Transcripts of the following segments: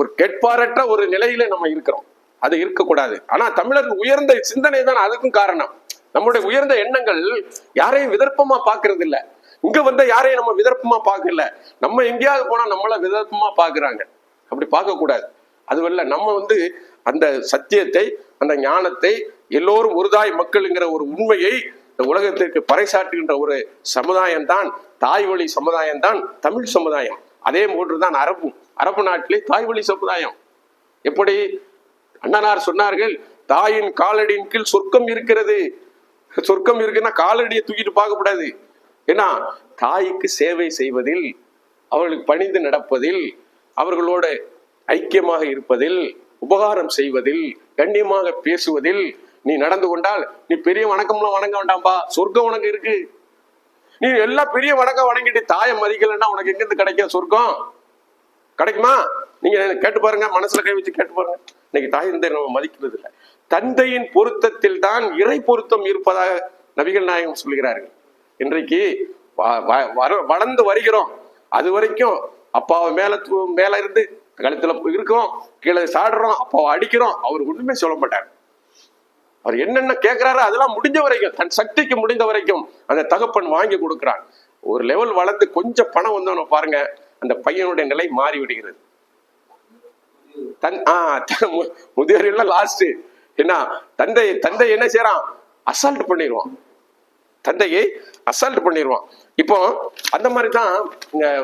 ஒரு கேட்பாரற்ற ஒரு நிலையில நம்ம இருக்கிறோம். அது இருக்கக்கூடாது. ஆனா தமிழர் உயர்ந்த சிந்தனை தான் அதுக்கும் காரணம். நம்முடைய உயர்ந்த எண்ணங்கள் யாரையும் விதர்ப்பமா பாக்குறது இல்ல இங்க வந்த யாரையும் நம்ம விதர்ப்பமா பார்க்கல. நம்ம எங்கேயாவது போனா நம்மள விதர்ப்பமா பாக்குறாங்க அப்படி பார்க்க கூடாது அதுவல்ல நம்ம வந்து அந்த சத்தியத்தை அந்த ஞானத்தை எல்லோரும் ஒருதாய் மக்கள்ங்கிற ஒரு உண்மையை இந்த உலகத்திற்கு பறைசாற்றுகின்ற ஒரு சமுதாயம் தான் தாய் வழி சமுதாயம் தான் தமிழ் சமுதாயம். அதே போன்றுதான் அரபும். அரபு நாட்டிலே தாய் வழி சமுதாயம். எப்படி? அண்ணனார் சொன்னார்கள் தாயின் காலடியின் கீழ் சொர்க்கம் இருக்கிறது. சொர்க்கம் இருக்குன்னா காலடியை தூக்கிட்டு பார்க்க கூடாது ஏன்னா தாய்க்கு சேவை செய்வதில் அவர்களுக்கு பணிந்து நடப்பதில் அவர்களோட ஐக்கியமாக இருப்பதில் உபகாரம் செய்வதில் கண்ணியமாக பேசுவதில் நீ நடந்து கொண்டால் நீ பெரிய வணக்கம்லாம் வணங்க வேண்டாம்பா. சொர்க்கம் உனக்கு இருக்கு. நீ எல்லாம் பெரிய வணக்கம் வணங்கிட்டு தாயை மதிக்கலைன்னா உனக்கு எங்கிருந்து கிடைக்கும் சொர்க்கம்? கிடைக்குமா? நீங்க கேட்டு பாருங்க மனசுல கை வச்சு கேட்டு பாருங்க. இன்னைக்கு தாய் தந்தை நம்ம மதிக்கிறது இல்லை. தந்தையின் பொருத்தத்தில் தான் இறை பொருத்தம் இருப்பதாக நபிகள் நாயகம் சொல்கிறார்கள். இன்றைக்கு வ- வ- வளர்ந்து வருகிறோம். அது வரைக்கும் அப்பாவை மேல தூ- மேல இருந்து கழுத்துல இருக்கோம் கீழே சாடுறோம் அப்பாவை அடிக்கிறோம். அவர் ஒண்ணுமே சொல்ல மாட்டார். அவர் என்னென்ன கேட்கிறாரோ அதெல்லாம் முடிஞ்ச வரைக்கும் தன் சக்திக்கு முடிந்த வரைக்கும் அந்த தகப்பன் வாங்கி கொடுக்குறான். ஒரு லெவல் வளர்ந்து கொஞ்சம் பணம் வந்தவன பாருங்க அந்த பையனுடைய நிலை மாறிவிடுகிறது. தன் ஆஹ் த- முதியோர்கள் லாஸ்ட் என்ன தந்தை தந்தை என்ன செய்யறான் அசால்ட் பண்ணிடுவான் தந்தையை அசால்ட் பண்ணிடுவான் இப்போ அந்த மாதிரி தான்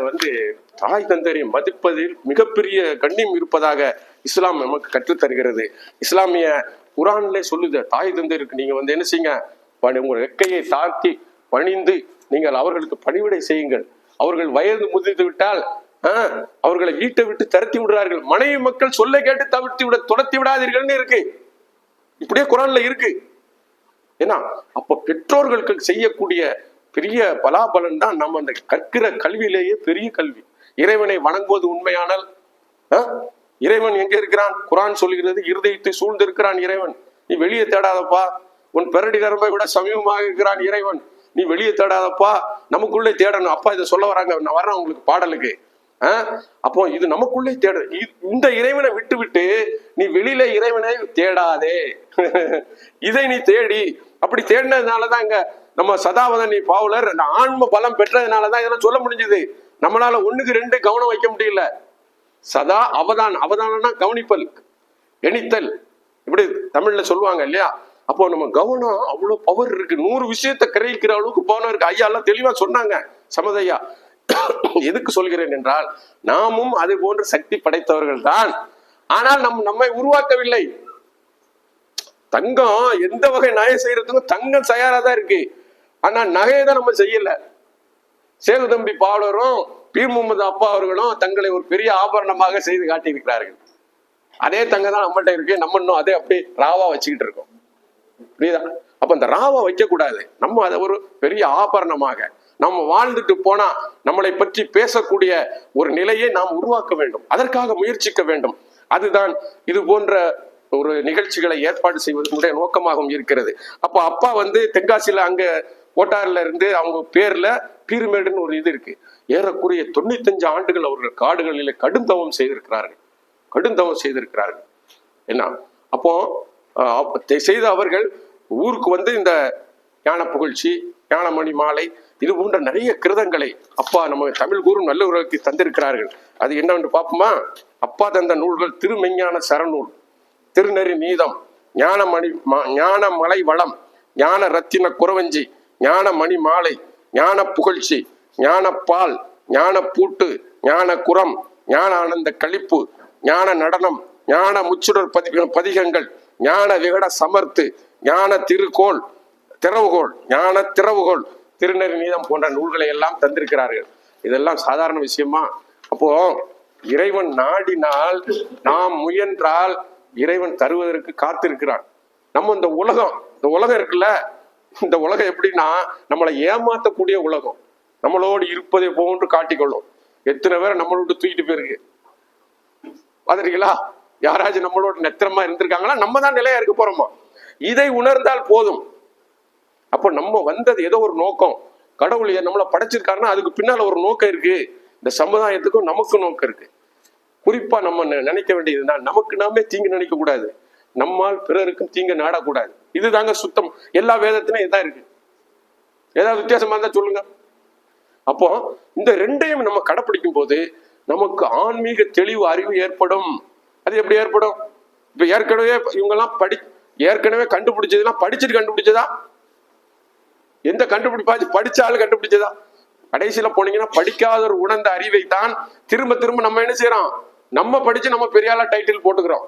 வந்து தாய் தந்தையை மதிப்பதில் மிகப்பெரிய கண்ணியம் இருப்பதாக இஸ்லாம் நமக்கு கற்றுத் தருகிறது. இஸ்லாமிய குரான்லே சொல்லுது தாய் தந்தையருக்கு நீங்க வந்து என்ன செய்யுங்க? உங்கள் ரெக்கையை தாழ்த்தி பணிந்து நீங்கள் அவர்களுக்கு பணிவிடை செய்யுங்கள். அவர்கள் வயது முதிர்ந்து விட்டால் அவர்களை வீட்டை விட்டு தரத்தி விடுறார்கள் மனைவி மக்கள் சொல்ல கேட்டு தவிர்த்து விட துரத்தி விடாதீர்கள்னு இருக்கு. இப்படியே குரான்ல இருக்கு. ஏன்னா அப்ப பெற்றோர்களுக்கு செய்யக்கூடிய பெரிய பலாபலன் தான் நம்ம அந்த கற்கிற கல்வியிலேயே பெரிய கல்வி. இறைவனை வணங்குவது உண்மையானால் ஆ? இறைவன் எங்க இருக்கிறான்? குரான் சொல்கிறது இருதயத்தை சூழ்ந்திருக்கிறான் இறைவன். நீ வெளியே தேடாதப்பா. உன் பெரடி நரம்பை விட சமீபமாக இருக்கிறான் இறைவன். நீ வெளியே தேடாதப்பா நமக்குள்ளே தேடணும். அப்பா இதை சொல்ல வராங்க நான் வர்றேன் உங்களுக்கு பாடலுக்கு. ஆ? அப்போ இது நமக்குள்ளே தேட இந்த இறைவனை விட்டு விட்டு நீ வெளியில இறைவனை தேடாதே. இதை நீ தேடி அப்படி தேடினதுனாலதான் இங்க நம்ம சதாவதனி பாவலர் அந்த ஆன்ம பலம் பெற்றதுனாலதான் இதெல்லாம் சொல்ல முடிஞ்சது. நம்மளால ஒண்ணுக்கு ரெண்டு கவனம் வைக்க முடியல. சதா அவதான் அவதானம்னா கவனிப்பல் எணித்தல் இப்படி தமிழ்ல சொல்லுவாங்க இல்லையா? அப்போ நம்ம கவனம் அவ்வளவு பவர் இருக்கு. நூறு விஷயத்தை கிரகிக்கிற அளவுக்கு பவனம் இருக்கு. ஐயா எல்லாம் தெளிவா சொன்னாங்க. சமதையா. எதுக்கு சொல்கிறேன் என்றால் நாமும் அது போன்ற சக்தி படைத்தவர்கள் தான். ஆனால் நம் நம்மை உருவாக்கவில்லை. தங்கம் எந்த வகை நகை செய்யறதுக்கும் தங்கம் தயாரா தான் இருக்கு. ஆனா நகையை தான் நம்ம செய்யல. சேது தம்பி பாவலரும் பீர் முகமது அப்பா அவர்களும் தங்களை ஒரு பெரிய ஆபரணமாக செய்து காட்டியிருக்கிறார்கள். அதே தங்கம் தான் நம்மள்ட்ட இருக்கு. நம்ம இன்னும் அதே அப்படியே ராவா வச்சுக்கிட்டு இருக்கோம். புரியுதா? அப்ப இந்த ராவை வைக்கக்கூடாது. நம்ம அதை ஒரு பெரிய ஆபரணமாக நம்ம வாழ்ந்துட்டு போனா நம்மளை பற்றி பேசக்கூடிய ஒரு நிலையை நாம் உருவாக்க வேண்டும். அதற்காக முயற்சிக்க வேண்டும். அதுதான் இது போன்ற ஒரு நிகழ்ச்சிகளை ஏற்பாடு செய்வதனுடைய நோக்கமாகவும் இருக்கிறது. அப்போ அப்பா வந்து தென்காசியில அங்க கோட்டாறுல இருந்து அவங்க பேர்ல பீருமேடுன்னு ஒரு இது இருக்கு. ஏறக்குறைய தொண்ணூத்தஞ்சு ஆண்டுகள் அவர்கள் காடுகளில் கடுந்தவம் செய்திருக்கிறார்கள். கடும் தவம் செய்திருக்கிறார்கள். என்ன? அப்போ செய்த அவர்கள் ஊருக்கு வந்து இந்த ஞான புகழ்ச்சி ஞானமணி மாலை இது போன்ற நிறைய கிருதங்களை அப்பா நம்ம தமிழ் கூறும் நல்லவர்களுக்கு தந்திருக்கிறார்கள். அது என்னவென்று பார்ப்போமா? அப்பா தந்த நூல்கள் திருமெஞ்ஞான சரநூல் திருநெறி நீதம் ஞானமணி ம- ஞான மலை வளம் ஞான ரத்தின குறவஞ்சி ஞானமணி மாலை ஞான புகழ்ச்சி ஞானப்பால் ஞான பூட்டு ஞான குரம் ஞான ஆனந்த கழிப்பு ஞான நடனம் ஞான முச்சுடர் பதி பதிகங்கள் ஞான விகட சமர்த்து ஞான திருக்கோள் திறவுகோள் ஞான திறவுகோள் திருநெறிநீதம் போன்ற நூல்களை எல்லாம் தந்திருக்கிறார்கள். இதெல்லாம் சாதாரண விஷயமா? அப்போ இறைவன் நாடினால் நாம் முயன்றால் இறைவன் தருவதற்கு காத்திருக்கிறான். நம்ம இந்த உலகம் இந்த உலகம் இருக்குல்ல? இந்த உலகம் எப்படின்னா நம்மளை ஏமாத்தக்கூடிய உலகம். நம்மளோடு இருப்பதை போன்று காட்டிக்கொள்ளும். எத்தனை பேரை நம்மளோட தூக்கிட்டு போயிருக்கு? பாத்திருக்கீங்களா யாராச்சும் நம்மளோட நெத்திரமா இருந்திருக்காங்களா? நம்ம தான் நிலையா இருக்க போறோமா? இதை உணர்ந்தால் போதும். அப்போ நம்ம வந்தது ஏதோ ஒரு நோக்கம். கடவுள் நம்மளை படைச்சிருக்காருன்னா அதுக்கு பின்னால ஒரு நோக்கம் இருக்கு. இந்த சமுதாயத்துக்கும் நமக்கும் நோக்கம் இருக்கு. குறிப்பா நம்ம நினைக்க வேண்டியதுன்னா நமக்கு நாமே தீங்கு நினைக்க கூடாது. நம்மால் பிறருக்கும் தீங்கு நாடக்கூடாது. இதுதாங்க சுத்தம். எல்லா வேதத்திலும் இதான் இருக்கு. ஏதாவது வித்தியாசமா இருந்தா சொல்லுங்க. அப்போ இந்த ரெண்டையும் நம்ம கடைப்பிடிக்கும் போது நமக்கு ஆன்மீக தெளிவு அறிவு ஏற்படும். அது எப்படி ஏற்படும்? இப்ப ஏற்கனவே இவங்கெல்லாம் படி ஏற்கனவே கண்டுபிடிச்சதுலாம் படிச்சுட்டு கண்டுபிடிச்சதா? எந்த கண்டுபிடிப்பாச்சு படிச்ச கண்டுபிடிச்சதா? கடைசியில போனீங்கன்னா படிக்காத ஒரு உணர்ந்த அறிவை தான் திரும்ப திரும்ப நம்ம என்ன செய்யறோம்? நம்ம படிச்சு நம்ம பெரிய ஆளா டைட்டில் போட்டுக்கிறோம்.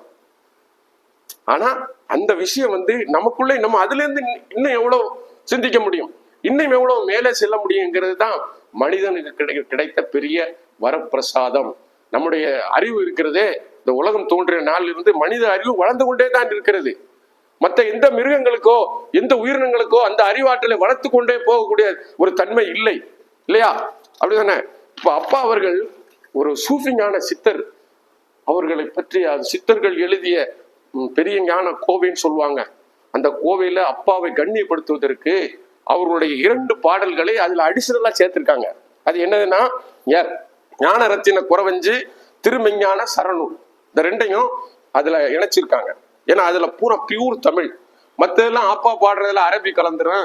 ஆனா அந்த விஷயம் வந்து நமக்குள்ளே நம்ம அதுல இருந்து இன்னும் எவ்வளவு சிந்திக்க முடியும்? இன்னும் எவ்வளவு மேலே செல்ல முடியுங்கிறது தான் மனிதனுக்கு கிடை கிடைத்த பெரிய வரப்பிரசாதம். நம்முடைய அறிவு இருக்கிறதே இந்த உலகம் தோன்றிய நாளில் இருந்து மனித அறிவு வளர்ந்து கொண்டே தான் இருக்கிறது. மற்ற எந்த மிருகங்களுக்கோ எந்த உயிரினங்களுக்கோ அந்த அறிவாற்றலை வளர்த்து கொண்டே போகக்கூடிய ஒரு தன்மை இல்லை. இல்லையா? அப்படிதானே? இப்ப அப்பா அவர்கள் ஒரு சூஃபிஞான சித்தர். அவர்களை பற்றி அது சித்தர்கள் எழுதிய பெரிய ஞான கோவைன்னு சொல்லுவாங்க. அந்த கோவையில அப்பாவை கண்ணியப்படுத்துவதற்கு அவர்களுடைய இரண்டு பாடல்களை அதுல அடிஷனலா சேர்த்திருக்காங்க. அது என்னதுன்னா ஞான ரத்தின குறவஞ்சு திருமெஞ்ஞான சரணூல் இந்த ரெண்டையும் அதுல இணைச்சிருக்காங்க. ஏன்னா அதுல பூரா பியூர் தமிழ். மற்றதெல்லாம் அப்பா பாடுறதுல அரபி கலந்துரும்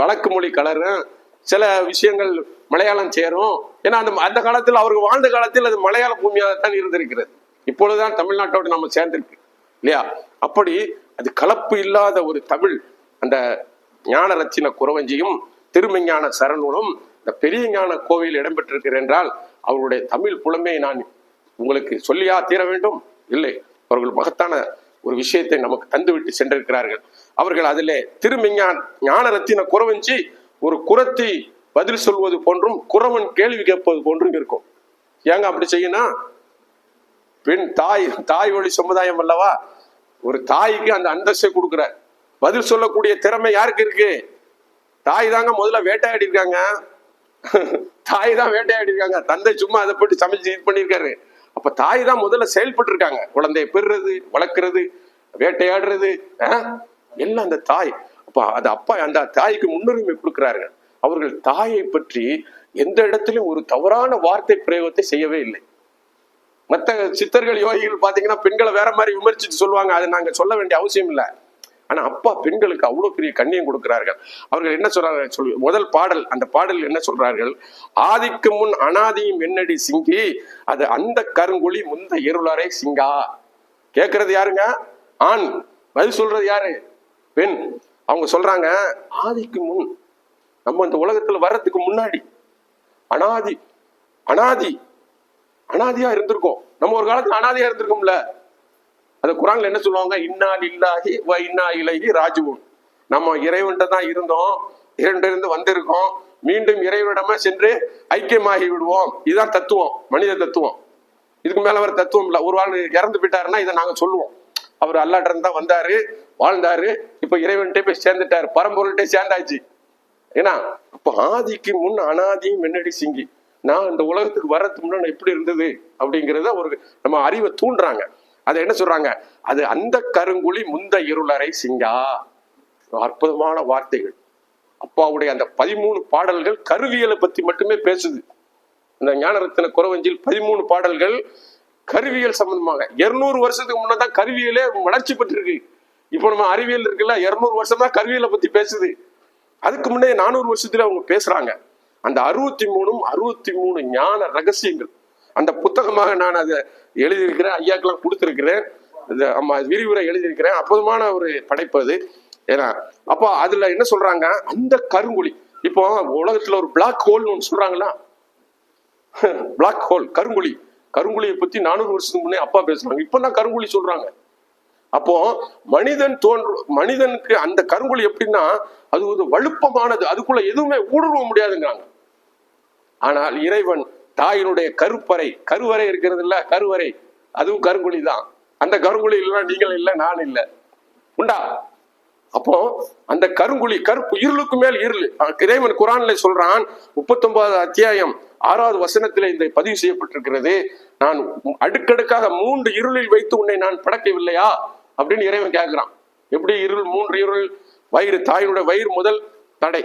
வழக்கு மொழி கலரும் சில விஷயங்கள் மலையாளம் சேரும். ஏன்னா அந்த அந்த காலத்தில் அவருக்கு வாழ்ந்த காலத்தில் அது மலையாள பூமியாக தான் இருந்திருக்கிறது. இப்பொழுதுதான் தமிழ்நாட்டோடு நம்ம சேர்ந்திருக்கு. இல்லையா? அப்படி அது கலப்பு இல்லாத ஒரு தமிழ் அந்த ஞான ரத்தின குறவஞ்சியும் திருமஞான சரணூலும் இந்த பெரிய ஞான கோவில் இடம்பெற்றிருக்கிறேன் என்றால் அவருடைய தமிழ் புலமையை நான் உங்களுக்கு சொல்லியா தீர வேண்டும்? இல்லை. அவர்கள் மகத்தான ஒரு விஷயத்தை நமக்கு தந்துவிட்டு சென்றிருக்கிறார்கள். அவர்கள் அதிலே திருமெஞ்ஞான் ஞான ரத்தின குறவஞ்சி ஒரு குரத்தி பதில் சொல்வது போன்றும் குறவன் கேள்வி கேட்பது போன்றும் இருக்கும். ஏங்க அப்படி செய்யணும் பெண் தாய் தாய் வழி சமுதாயம் அல்லவா? ஒரு தாய்க்கு அந்த அந்தஸ்தை கொடுக்குற பதில் சொல்லக்கூடிய திறமை யாருக்கு இருக்கு? தாய் தாங்க முதல்ல வேட்டையாடி இருக்காங்க தாய் தான் வேட்டையாடி இருக்காங்க தந்தை சும்மா அதை போட்டு சமைச்சு இது பண்ணியிருக்காரு. அப்ப தாய் தான் முதல்ல செயல்பட்டு இருக்காங்க குழந்தையை பெறுறது வளர்க்கறது வேட்டையாடுறது ஆஹ், எல்லாம் அந்த தாய். அப்ப அது அப்பா அந்த தாய்க்கு முன்னுரிமை கொடுக்கிறார்கள். அவர்கள் தாயை பற்றி எந்த இடத்திலும் ஒரு தவறான வார்த்தை பிரயோகத்தை செய்யவே இல்லை. மற்ற சித்தர்கள் யோகிகள் பாத்தீங்கன்னா பெண்களை வேற மாதிரி விமர்சித்து சொல்லுவாங்க. அதை நாங்க சொல்ல வேண்டிய அவசியம் இல்லை. ஆனா அப்பா பெண்களுக்கு அவ்வளவு பெரிய கண்ணியம் கொடுக்கிறார்கள். அவர்கள் என்ன சொல்றாங்க சொல்லு முதல் பாடல் அந்த பாடல் என்ன சொல்றார்கள்? ஆதிக்கு முன் அனாதியும் என்னடி சிங்கி அது அந்த கருங்குழி முந்த இருளரை சிங்கா. கேட்கறது யாருங்க? ஆண். பதில் சொல்றது யாரு? பெண். அவங்க சொல்றாங்க ஆதிக்கு முன் நம்ம இந்த உலகத்துல வர்றதுக்கு முன்னாடி அனாதி அனாதி அனாதியா இருந்திருக்கோம். நம்ம ஒரு காலத்துல அனாதியா இருந்திருக்கோம்ல. அந்த குரான்ல என்ன சொல்லுவாங்க? இன்னா இல்லாஹி வ இன்னா இலகி ராஜுவும் நம்ம இறைவன்ட்ட தான் இருந்தோம். இருந்து வந்திருக்கோம். மீண்டும் இறைவனிடமா சென்று ஐக்கியமாகி விடுவோம். இதுதான் தத்துவம். மனித தத்துவம். இதுக்கு மேல ஒரு தத்துவம் இல்லை. ஒரு ஆள் இறந்து போயிட்டாருன்னா இதை நாங்க சொல்லுவோம். அவர் அல்லாட்டருந்து தான் வந்தாரு வாழ்ந்தாரு. இப்ப இறைவன்கிட்ட போய் சேர்ந்துட்டாரு. பரம்பொருள்கிட்ட சேர்ந்தாச்சு. ஏன்னா அப்ப ஆதிக்கு முன் அனாதியும் என்னடி சிங்கி. நான் இந்த உலகத்துக்கு வர்றதுக்கு முன்னாடி எப்படி இருந்தது? அப்படிங்கிறத ஒரு நம்ம அறிவை தூண்டுறாங்க. அதை என்ன சொல்றாங்க? அது அந்த கருங்குழி முந்த இருளரை சிங்கா. அற்புதமான வார்த்தைகள். அப்பாவுடைய அந்த பதிமூணு பாடல்கள் கருவியலை பத்தி மட்டுமே பேசுது. இந்த ஞானரத்தின குறவஞ்சில் பதிமூணு பாடல்கள் கருவியல் சம்பந்தமாக. இருநூறு வருஷத்துக்கு முன்னதான் கருவியலே வளர்ச்சி பெற்றிருக்கு. இப்போ நம்ம அறிவியல் இருக்குல்ல இருநூறு வருஷமா கருவியலை பத்தி பேசுது. அதுக்கு முன்னே நானூறு வருஷத்துல அவங்க பேசுறாங்க. அந்த அறுபத்தி மூணும் அறுபத்தி மூணு ஞான ரகசியங்கள். அந்த புத்தகமாக நான் அதை எழுதியிருக்கிறேன் ஐயாக்கெல்லாம் கொடுத்துருக்கிறேன். இது ஆமா விரிவுரை எழுதியிருக்கிறேன். அற்புதமான ஒரு படைப்பு அது. ஏன்னா அப்போ அதுல என்ன சொல்றாங்க? அந்த கருங்குழி. இப்போ உலகத்துல ஒரு பிளாக் ஹோல்னு ஒன்று சொல்றாங்களா பிளாக் ஹோல் கருங்குழி. கருங்குழியை பத்தி நானூறு வருஷத்துக்கு முன்னே அப்பா பேசுறாங்க இப்பதான் கருங்குழி சொல்றாங்க. அப்போ மனிதன் தோன்று மனிதனுக்கு அந்த கருங்குழி எப்படின்னா அது ஒரு வலுப்பமானது. அதுக்குள்ள எதுவுமே ஊடுருவ முடியாதுங்கிறாங்க. ஆனால் இறைவன் தாயினுடைய கருப்பறை கருவறை இருக்கிறது இல்ல கருவறை. அதுவும் கருங்குழி தான். அந்த கருங்குழி இல்லைன்னா நீங்கள் இல்லை நான் இல்லை. உண்டா? அப்போ அந்த கருங்குழி கருப்பு இருளுக்கு மேல் இருள். அஹ் இறைவன் குரான்ல சொல்றான் முப்பத்தொன்பதாவது அத்தியாயம் ஆறாவது வசனத்தில் இந்த பதிவு செய்யப்பட்டிருக்கிறது. நான் அடுக்கடுக்காக மூன்று இருளில் வைத்து உன்னை நான் படைக்கவில்லையா? அப்படின்னு இறைவன் கேட்கிறான். எப்படி இருள் மூன்று இருள்? வயிறு தாயினுடைய வயிறு முதல் தடை.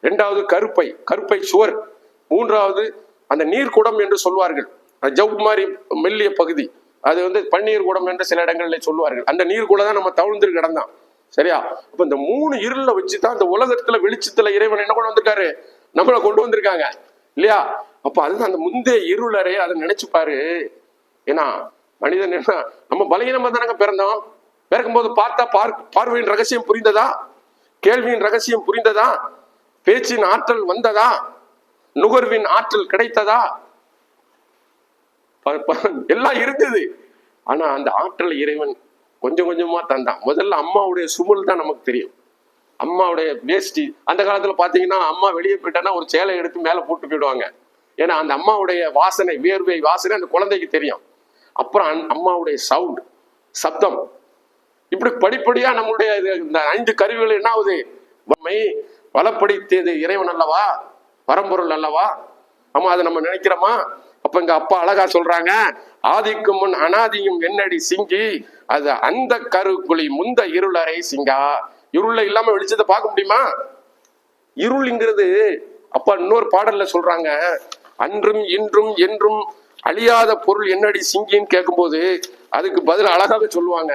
இரண்டாவது கருப்பை கருப்பை சுவர். மூன்றாவது அந்த நீர்க்குடம் என்று சொல்வார்கள். ஜவ் மாதிரி மெல்லிய பகுதி. அது வந்து பன்னீர் குடம் என்று சில இடங்களில் சொல்லுவார்கள் அந்த நீர் கூட தான் நம்ம தவிழ்ந்து கிடந்தான் சரியா? அப்ப இந்த மூணு இருள வச்சு தான் இந்த உலகத்துல வெளிச்சத்துல இறைவன் என்ன கொண்டு வந்திருக்காரு? நம்மளை கொண்டு வந்திருக்காங்க. இல்லையா? அப்ப அதுதான் அந்த முந்தைய இருளரே அதை நினைச்சு பாரு. ஏன்னா மனிதன் என்ன நம்ம பலகீனமா தானங்க பிறந்தோம்? பிறக்கும்போது பார்த்தா பார் பார்வையின் ரகசியம் புரிந்ததா? கேள்வியின் ரகசியம் புரிந்ததா? பேச்சின் ஆற்றல் வந்ததா? நுகர்வின் ஆற்றல் கிடைத்ததா? எல்லாம் இருந்தது. ஆனா அந்த ஆற்றல் இறைவன் கொஞ்சம் கொஞ்சமா தந்தான். முதல்ல அம்மாவுடைய சுமல் தான் நமக்கு தெரியும். அம்மாவுடைய வேஷ்டி. அந்த காலத்துல பாத்தீங்கன்னா அம்மா வெளியே போயிட்டானா ஒரு சேலை எடுத்து மேல போட்டு போயிடுவாங்க. ஏன்னா அந்த அம்மாவுடைய வாசனை வேர்வை வாசனை அந்த குழந்தைக்கு தெரியும். அப்புறம் அம்மாவுடைய சவுண்ட் சப்தம். இப்படி படிப்படியா நம்மளுடைய இது- இந்த ஐந்து கருவிகள் என்ன ஆகுது? நம்மை வளப்படுத்தியது இறைவன் அல்லவா? பரம்பொருள் அல்லவா? ஆமா அதை நம்ம நினைக்கிறோமா? அப்ப இங்க அப்பா அழகா சொல்றாங்க ஆதிக்கும் முன் அனாதியும் என்னடி சிங்கி? அது அந்த கருக்குழி முந்த இருளறை சிங்கா? இருள இல்லாம வெளிச்சத்தை பார்க்க முடியுமா? இருள்ங்கிறது அப்பா இன்னொரு பாடல்ல சொல்றாங்க அன்றும் இன்றும் என்றும் அழியாத பொருள் என்னடி சிங்கின்னு கேட்கும்போது அதுக்கு பதில் அழகாக சொல்லுவாங்க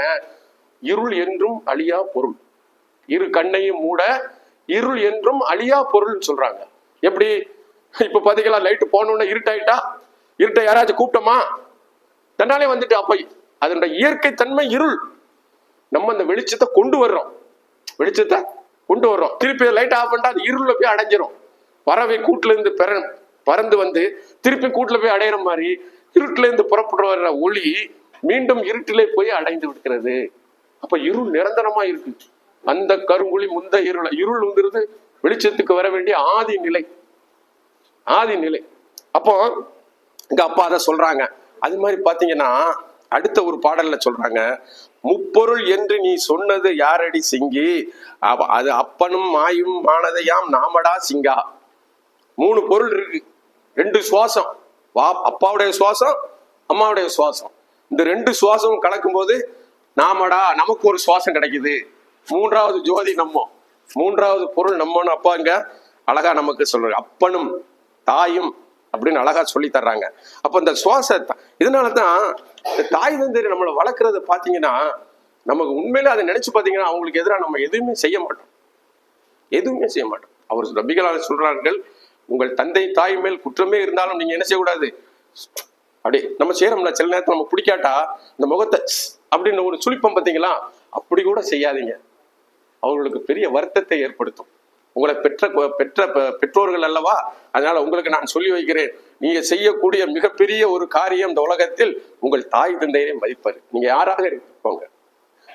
இருள் என்றும் அழியா பொருள். இரு கண்ணையும் மூட இருள் என்றும் அழியா பொருள்னு சொல்றாங்க. எப்படி? இப்ப பாத்தீங்களா லைட் போனோம்னா இருட்டாயிட்டா? இருட்டை யாராச்சும் கூப்பிட்டோமா? தன்னாலே வந்துட்டு அப்ப அதனுடைய இயற்கை தன்மை இருள். நம்ம அந்த வெளிச்சத்தை கொண்டு வர்றோம். வெளிச்சத்தை கொண்டு வர்றோம். திருப்பி லைட் ஆஃப் பண்ணிட்டா அது இருளில் போய் அடைஞ்சிரும். பறவை கூட்டுல இருந்து பெற பறந்து வந்து திருப்பி கூட்டுல போய் அடையிற மாதிரி இருட்டுல இருந்து புறப்பட்டு வர்ற ஒளி மீண்டும் இருட்டிலே போய் அடைந்து விடுகிறது. அப்ப இருள் நிரந்தரமா இருக்கு. அந்த கருங்குழி முந்த இருள் வந்துருது வெளிச்சத்துக்கு வர வேண்டிய ஆதி நிலை. ஆதி நிலை. அப்போ எங்க அப்பா அதை சொல்றாங்க. அது மாதிரி பாத்தீங்கன்னா அடுத்த ஒரு பாடல்ல சொல்றாங்க. முப்பொருள் என்று நீ சொன்னது யாரடி சிங்கி? அது அப்பனும் மாயும் மானதையாம் நாமடா சிங்கா? மூணு பொருள் இருக்கு. ரெண்டு சுவாசம். வா அப்பாவுடைய சுவாசம் அம்மாவுடைய சுவாசம். இந்த ரெண்டு சுவாசம் கலக்கும்போது நாமடா நமக்கு ஒரு சுவாசம் கிடைக்குது. மூன்றாவது ஜோதி நம்ம. மூன்றாவது பொருள் நம்மன்னு அப்பாங்க. அழகா நமக்கு சொல்றாங்க. அப்பனும் தாயும் அப்படின்னு அழகா சொல்லி தர்றாங்க. அப்ப இந்த சுவாச இதனாலதான் இந்த தாய் தந்தரி நம்மளை வளர்க்கறத பாத்தீங்கன்னா நமக்கு உண்மையில அதை நினைச்சு பாத்தீங்கன்னா அவங்களுக்கு எதிராக நம்ம எதுவுமே செய்ய மாட்டோம். எதுவுமே செய்ய மாட்டோம். அவர் நபிகளால் சொல்றார்கள் உங்கள் தந்தை தாய் மேல் குற்றமே இருந்தாலும் நீங்க என்ன செய்யக்கூடாது? அப்படி நம்ம செய்யறோம்ல சில நேரத்தில் நம்ம பிடிக்காட்டா இந்த முகத்தை அப்படின்னு ஒரு சுழிப்பம் பார்த்தீங்களா அப்படி கூட செய்யாதீங்க. அவர்களுக்கு பெரிய வருத்தத்தை ஏற்படுத்தும். உங்களை பெற்ற பெற்ற பெற்றோர்கள் அல்லவா? அதனால உங்களுக்கு நான் சொல்லி வைக்கிறேன் நீங்க செய்யக்கூடிய மிகப்பெரிய ஒரு காரியம் இந்த உலகத்தில் உங்கள் தாய் தந்தையரை மதிப்பார் நீங்க யாராக இருப்போங்க?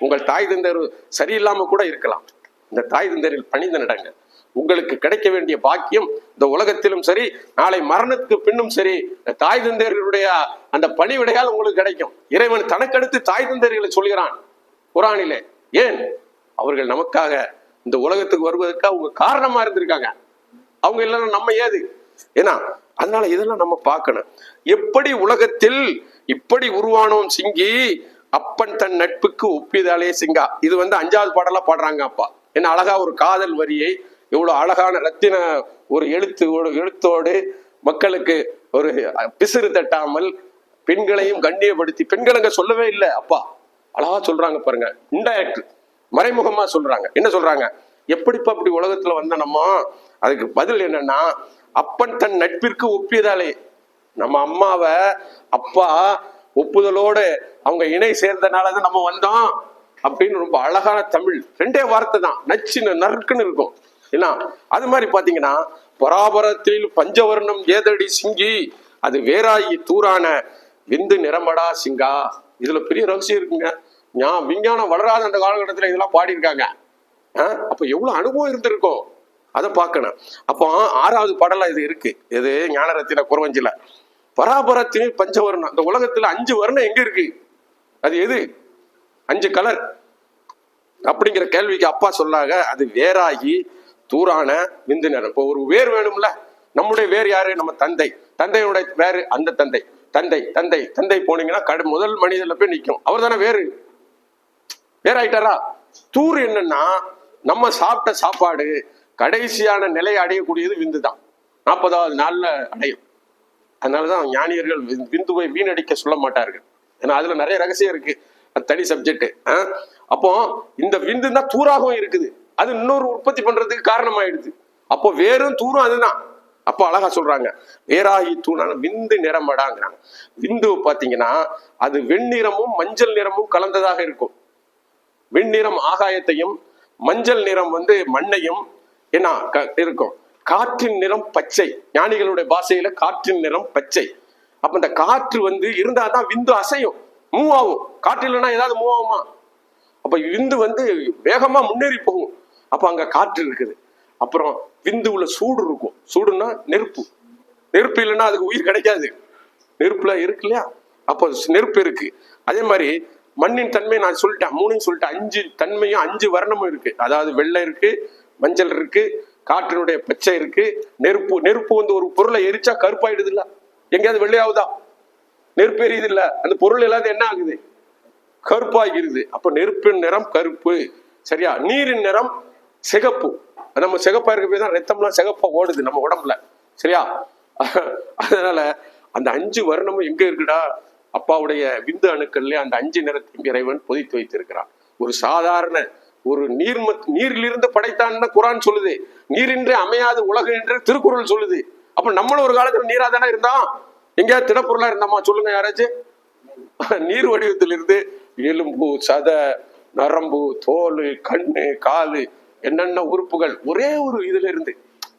உங்கள் தாய் தந்தையர் சரியில்லாம கூட இருக்கலாம். இந்த தாய் தந்தையரில் பணிந்து நடங்க. உங்களுக்கு கிடைக்க வேண்டிய பாக்கியம் இந்த உலகத்திலும் சரி நாளை மரணத்துக்கு பின்னும் சரி இந்த தாய் தந்தையர்களுடைய அந்த பணிவிடையால் உங்களுக்கு கிடைக்கும். இறைவன் தனக்கடுத்து தாய் தந்தையர்களை சொல்கிறான் குரானிலே. ஏன்? அவர்கள் நமக்காக இந்த உலகத்துக்கு வருவதற்கு அவங்க காரணமா இருந்திருக்காங்க. அவங்க இல்லைன்னா நம்ம ஏது? ஏன்னா அதனால இதெல்லாம் நம்ம பார்க்கணும்? எப்படி உலகத்தில் இப்படி உருவானோம் சிங்கி அப்பன் தன் நட்புக்கு ஒப்பிதாலே சிங்கா. இது வந்து அஞ்சாவது பாடலா பாடுறாங்க அப்பா ஏன்னா அழகா ஒரு காதல் வரியை இவ்வளவு அழகான ரத்தின ஒரு எழுத்து எழுத்தோடு மக்களுக்கு ஒரு பிசிறு தட்டாமல் பெண்களையும் கண்ணியப்படுத்தி பெண்கள் அங்க சொல்லவே இல்லை அப்பா. அழகா சொல்றாங்க பாருங்க. இன்டைரக்ட் மறைமுகமா சொல்றாங்க. என்ன சொல்றாங்க? எப்படிப்பா அப்படி உலகத்துல வந்த நம்ம அதுக்கு பதில் என்னன்னா அப்பன் தன் நட்பிற்கு ஒப்பியதாலே. நம்ம அம்மாவை அப்பா ஒப்புதலோடு அவங்க இணை சேர்ந்தனாலதான் நம்ம வந்தோம் அப்படின்னு ரொம்ப அழகான தமிழ். ரெண்டே வார்த்தை தான். நச்சுன்னு நறுக்குன்னு இருக்கும். ஏன்னா அது மாதிரி பாத்தீங்கன்னா பராபரத்தில் பஞ்சவர்ணம் ஏதடி சிங்கி அது வேறாயி தூரான விந்து நிறமடா சிங்கா. இதுல பெரிய ரகசியம் இருக்குங்க. ஞா- விஞ்ஞானம் வளராத அந்த காலகட்டத்தில் இதெல்லாம் பாடியிருக்காங்க. அப்போ எவ்வளோ அனுபவம் இருந்திருக்கும் அதை பார்க்கணும். அப்போ ஆறாவது பாடலாம் இது இருக்கு. இது ஞானரத்தின குறவஞ்சில. பராபரத்தினி பஞ்சவர்ணம். அந்த உலகத்துல அஞ்சு வர்ணம் எங்க இருக்கு? அது எது? அஞ்சு கலர். அப்படிங்கிற கேள்விக்கு அப்பா சொன்னாங்க அது வேறாகி தூரான விந்து இப்போ ஒரு வேர் வேணும்ல? நம்முடைய வேர் யாரு? நம்ம தந்தை. தந்தையுடைய வேறு அந்த தந்தை. தந்தை தந்தை தந்தை போனீங்கன்னா கடு முதல் மனிதனில் போய் நிற்கும் அவர் தானே வேறு. வேறாயிட்டாரா தூர் என்னன்னா நம்ம சாப்பிட்ட சாப்பாடு கடைசியான நிலையை அடையக்கூடியது விந்து தான் நாற்பதாவது நாள்ல அடையும். அதனாலதான் ஞானியர்கள் விந்துவை வீணடிக்க சொல்ல மாட்டார்கள். ஏன்னா அதுல நிறைய ரகசியம் இருக்கு. அது தனி சப்ஜெக்ட் அப்போ இந்த விந்து தான் தூராகவும் இருக்குது. அது இன்னொரு உற்பத்தி பண்றதுக்கு காரணமாயிடுது. அப்போ வேறும் தூரம் அதுதான். அப்போ அழகா சொல்றாங்க. வேறாகி தூணான விந்து நிறமடாங்கிறாங்க. விந்து பாத்தீங்கன்னா அது வெண்ணிறமும் மஞ்சள் நிறமும் கலந்ததாக இருக்கும். வெண்ணிறம் ஆகாயத்தையும் மஞ்சள் நிறம் வந்து மண்ணையும் என்ன க- இருக்கும். காற்றின் நிறம் பச்சை. ஞானிகளுடைய பாஷையில காற்றின் நிறம் பச்சை. அப்ப இந்த காற்று வந்து இருந்தா தான் விந்து அசையும் மூவ் ஆகும் காற்று இல்லைன்னா ஏதாவது மூவ் ஆகுமா அப்ப விந்து வந்து வேகமா முன்னேறி போகும். அப்ப அங்க காற்று இருக்குது. அப்புறம் விந்துவுல சூடு இருக்கும். சூடுன்னா நெருப்பு. நெருப்பு இல்லைன்னா அதுக்கு உயிர் கிடைக்காது. நெருப்புல இருக்கு இல்லையா? அப்போ நெருப்பு இருக்கு. அதே மாதிரி மண்ணின் தன்மை நான் சொல்லிட்டேன் மூணையும் சொல்லிட்டேன். அஞ்சு தன்மையும் அஞ்சு வர்ணமும் இருக்கு. அதாவது வெள்ளை இருக்கு மஞ்சள் இருக்கு காற்றினுடைய பச்சை இருக்கு நெருப்பு நெருப்பு வந்து ஒரு பொருளை எரிச்சா கருப்பாயிடுது இல்ல? எங்கேயாவது வெள்ளையாவுதா? நெருப்பு எரியுது இல்ல? அந்த பொருள் எல்லாத்தையும் என்ன ஆகுது? கருப்பாகிறது அப்ப நெருப்பின் நிறம் கருப்பு. சரியா? நீரின் நிறம் சிகப்பு. நம்ம சிகப்பா இருக்க தான். ரத்தம்லாம் சிகப்பா ஓடுது நம்ம உடம்புல. சரியா? அதனால அந்த அஞ்சு வர்ணமும் எங்க இருக்குடா? அப்பாவுடைய விந்து அணுக்கள்லேயே அந்த அஞ்சு நிறத்தையும் இறைவன் பொதித்து வைத்திருக்கிறான். ஒரு சாதாரண ஒரு நீர்ம நீரிலிருந்து படைத்தான்னு குரான் சொல்லுது. நீரின்றி அமையாது உலகு என்று திருக்குறள் சொல்லுது. அப்ப நம்மளும் ஒரு காலத்துல நீரா தானே இருந்தோம்? எங்கேயாவது திடப்பொருளா இருந்தோமா? சொல்லுங்க யாராச்சும் நீர் வடிவத்திலிருந்து எலும்பு சத நரம்பு தோல் கண்ணு காலு என்னென்ன உறுப்புகள் ஒரே ஒரு இதுல இருந்து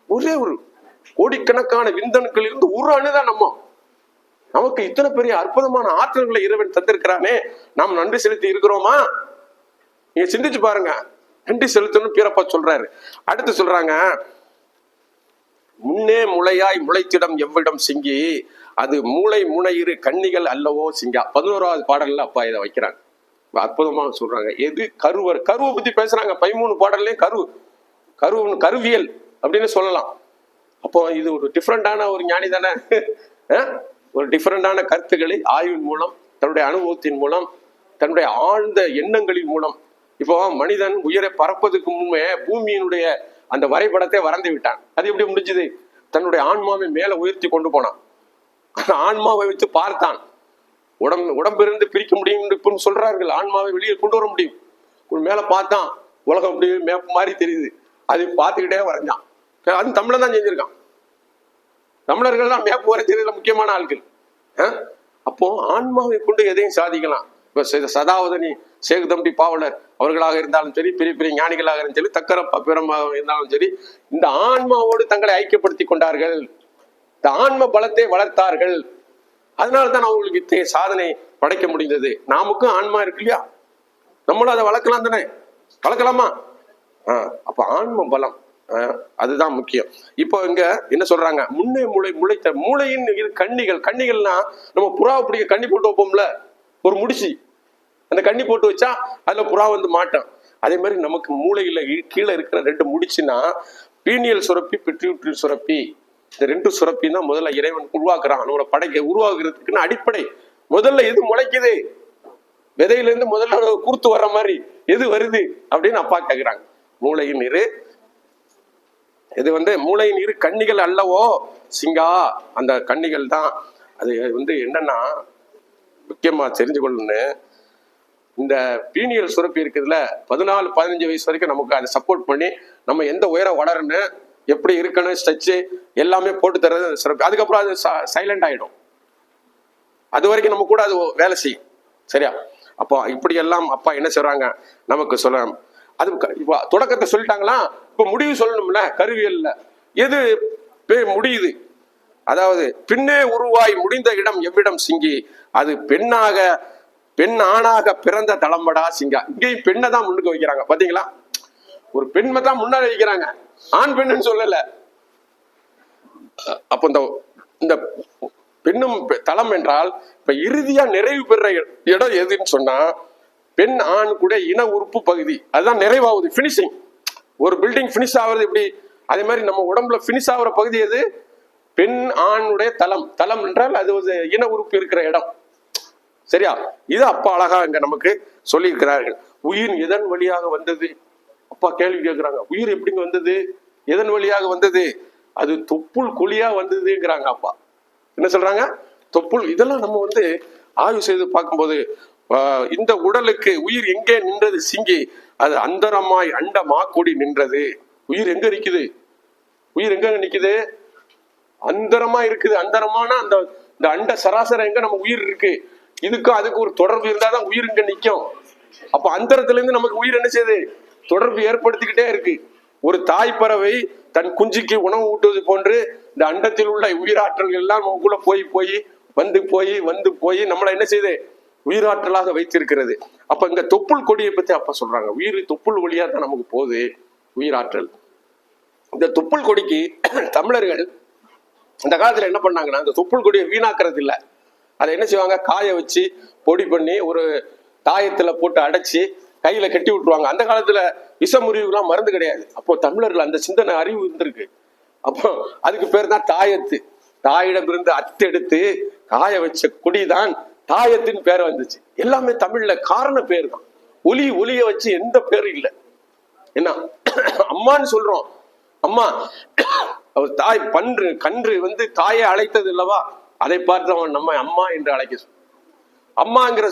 ஒரே ஒரு கோடிக்கணக்கான விந்தணுக்கள் இருந்து ஒரு அணுதான் நம்ம. நமக்கு இத்தனை பெரிய அற்புதமான ஆற்றல்களை இறைவன் தந்திருக்கிறானே நாம் நன்றி செலுத்தி இருக்கிறோமா? நீங்க சிந்திச்சு பாருங்க. நன்றி செலுத்தணும் பீரப்பா சொல்றாரு. அடுத்து சொல்றாங்க முன்னே முளையாய் முளைத்திடம் எவ்விடம் சிங்கி அது மூளை முனையிரு கன்னிகள் அல்லவோ சிங்கா. பதினோராவது பாடல்ல அப்பா இதை வைக்கிறாங்க. அற்புதமாக சொல்றாங்க. எது? கருவர். கருவை பத்தி பேசுறாங்க. பதிமூணு பாடல்லையும் கரு கரு கருவியல் அப்படின்னு சொல்லலாம். அப்போ இது ஒரு டிஃப்ரெண்டான ஒரு ஞானி தானே? ஒரு டிஃப்ரெண்டான கருத்துக்களை ஆய்வின் மூலம் தன்னுடைய அனுபவத்தின் மூலம் தன்னுடைய ஆழ்ந்த எண்ணங்களின் மூலம் இப்போ மனிதன் உயிரை பறப்பதுக்கு முன்னே பூமியினுடைய அந்த வரைபடத்தை வரைந்து விட்டான். அது எப்படி முடிஞ்சது? தன்னுடைய ஆன்மாவை மேல உயர்த்தி கொண்டு போனான். அந்த ஆன்மாவை வச்சு பார்த்தான். உடம்பு உடம்பிலிருந்து பிரிக்க முடியும் இப்ப சொல்றார்கள். ஆன்மாவை வெளியே கொண்டு வர முடியும். மேல பார்த்தான். உலகம் அப்படி மேப் மாதிரி தெரியுது. அதை பார்த்துக்கிட்டே வரைஞ்சான் அது தமிழன் தான் செஞ்சிருக்கான். தமிழர்கள் தான் மேப்பு வரைஞ்சதுல முக்கியமான ஆட்கள் அப்போ ஆன்மாவை கொண்டு எதையும் சாதிக்கலாம். இப்ப ச- சதாவதனி சேகுதம்பி பாவலர் அவர்களாக இருந்தாலும் சரி பெரிய பெரிய ஞானிகளாக இருந்தாலும் சரி தக்கர பிரமாக இருந்தாலும் சரி இந்த ஆன்மாவோடு தங்களை ஐக்கியப்படுத்தி கொண்டார்கள். இந்த ஆன்ம பலத்தை வளர்த்தார்கள். அதனால தான் அவங்களுக்கு இத்தகைய சாதனை படைக்க முடிந்தது. நாமுக்கும் ஆன்மா இருக்கு இல்லையா? நம்மளும் அதை வளர்க்கலாம் தானே? வளர்க்கலாமா? ஆஹ் அப்ப ஆன்ம பலம். அதுதான் முக்கியம். இப்போ இங்க என்ன சொல்றாங்க? முன்னே மூளை முளைத்த மூளையின் இரு கண்ணிகள் கண்ணிகள்னா நம்ம புறாவை பிடிக்க கண்ணி போட்டு வைப்போம்ல? ஒரு முடிச்சு. அந்த கண்ணி போட்டு வச்சா அதுல புறா வந்து மாட்டோம். அதே மாதிரி நமக்கு மூளையில கீழே இருக்கிற ரெண்டு முடிச்சுன்னா பீனியல் சுரப்பி பிட்ரியூட்ரி சுரப்பி. இந்த ரெண்டு சுரப்பி தான் முதல்ல இறைவன் உருவாக்குறான். நம்மளை படைக்க உருவாக்குறதுக்குன்னு அடிப்படை. முதல்ல எது முளைக்குது? விதையில இருந்து முதல்ல குறுத்து வர்ற மாதிரி எது வருது? அப்படின்னு அப்பா கேக்குறாங்க. மூளையின் இரு இது வந்து மூளையின் இரு கண்ணிகள் அல்லவோ? சிங்கா அந்த கண்ணிகள் தான். அது வந்து என்னன்னா முக்கியமா தெரிஞ்சு கொள்ளணும் இந்த பீனியல் சுரப்பி இருக்குதுல பதினாலு பதினஞ்சு வயசு வரைக்கும் நமக்கு அதை சப்போர்ட் பண்ணி நம்ம எந்த உயரம் வளரணும் எப்படி இருக்கணும் ஸ்ட்ரெச்சு எல்லாமே போட்டு தர்றது அந்த சுரப்பி. அதுக்கப்புறம் அது சைலண்ட் ஆகிடும் அது வரைக்கும் நம்ம கூட அது வேலை செய்யும். சரியா? அப்போ இப்படி எல்லாம் அப்பா என்ன செய்றாங்க நமக்கு சொல்ல அது இப்போ தொடக்கத்தை சொல்லிட்டாங்களா? இப்போ முடிவு சொல்லணும்ல கருவியல்ல. எது பே- முடியுது? அதாவது பின்னே உருவாய் முடிந்த இடம் எவ்விடம் சிங்கி? அது பெண்ணாக பெண் ஆணாக பிறந்த தளம்படா சிங்கா? இங்கேயும் பெண்ணை தான் முன்னுக்கு வைக்கிறாங்க. பாத்தீங்களா? ஒரு பெண்மை தான் முன்னாடி வைக்கிறாங்க. ஆண் பெண்ணுன்னு சொல்லல. அப்ப இந்த இந்த பெண்ணும் பெ- தளம் என்றால் இப்ப இறுதியா நிறைவு பெற இடம் எதுன்னு சொன்னா பெண் ஆண் கூட இன உறுப்பு பகுதி. அதுதான் நிறைவாகுது பினிஷிங் ஒரு பில்டிங் பினிஷ் ஆகுறது எப்படி? அதே மாதிரி நம்ம உடம்புல பினிஷ் ஆகுற பகுதி எது? பெண் ஆணுடைய தளம். தளம் என்றால் அது ஒரு இன உறுப்பு இருக்கிற இடம். சரியா? இது அப்பா அழகா இங்க நமக்கு சொல்லியிருக்கிறார்கள். உயிர் எதன் வழியாக வந்தது? அப்பா கேள்வி கேட்கிறாங்க. உயிர் எப்படிங்க வந்தது? எதன் வழியாக வந்தது? அது தொப்புள் குழியா வந்ததுங்கிறாங்க அப்பா. என்ன சொல்றாங்க? தொப்புள் இதெல்லாம் நம்ம வந்து ஆய்வு செய்து பார்க்கும்போது இந்த உடலுக்கு உயிர் எங்கே நின்றது சிங்கி? அது அந்தரமாய் அண்ட மாக்கொடி நின்றது. உயிர் எங்க நிக்குது? உயிர் எங்க நிக்குது? அந்தரமா இருக்குது. அந்தரமான அந்த இந்த அண்ட சராசரம் எங்க நம்ம உயிர் இருக்கு? இதுக்கும் அதுக்கு ஒரு தொடர்பு இருந்தாதான் உயிர் இங்க நிக்கும். அப்ப அந்தரத்துல இருந்து நமக்கு உயிர் என்ன செய்யுது? தொடர்பு ஏற்படுத்திக்கிட்டே இருக்கு. ஒரு தாய் பறவை தன் குஞ்சுக்கு உணவு ஊட்டுவது போன்று இந்த அண்டத்தில் உள்ள உயிராற்றல்கள் எல்லாம் நமக்குள்ள போய் போய் வந்து போய் வந்து போய் நம்மளை என்ன செய்யுது? உயிராற்றலாக வைத்திருக்கிறது. அப்ப இங்க தொப்புள் கொடியை பத்தி அப்ப சொல்றாங்க. உயிர் தொப்புள் வழியா தான் நமக்கு போகுது. உயிராற்றல். இந்த தொப்புள் கொடிக்கு தமிழர்கள் இந்த காலத்துல என்ன பண்ணாங்கன்னா இந்த தொப்புள் கொடியை வீணாக்குறது இல்லை. அதை என்ன செய்வாங்க? காய வச்சு பொடி பண்ணி ஒரு தாயத்துல போட்டு அடைச்சி கையில கட்டி விட்டுருவாங்க. அந்த காலத்துல விஷமுறிவுலாம் மருந்து கிடையாது. அப்போ தமிழர்கள் அந்த சிந்தனை அறிவு இருந்திருக்கு. அப்போ அதுக்கு பேர் தான் தாயத்து. தாயிடமிருந்து அத்தெடுத்து காய வச்ச கொடிதான் தாயத்தின் பேர் வந்துச்சு. எல்லாமே தமிழ்ல காரண பேர் தான். ஒலி ஒலிய வச்சு எந்த பேரும் இல்லை. என்ன அம்மான்னு சொல்றோம். அம்மா அவர் தாய் பன்று கன்று வந்து தாயை அழைத்தது இல்லவா அதை பார்த்து அவன் நம்ம அம்மா என்று அழைக்க சொல் அம்மாங்கிற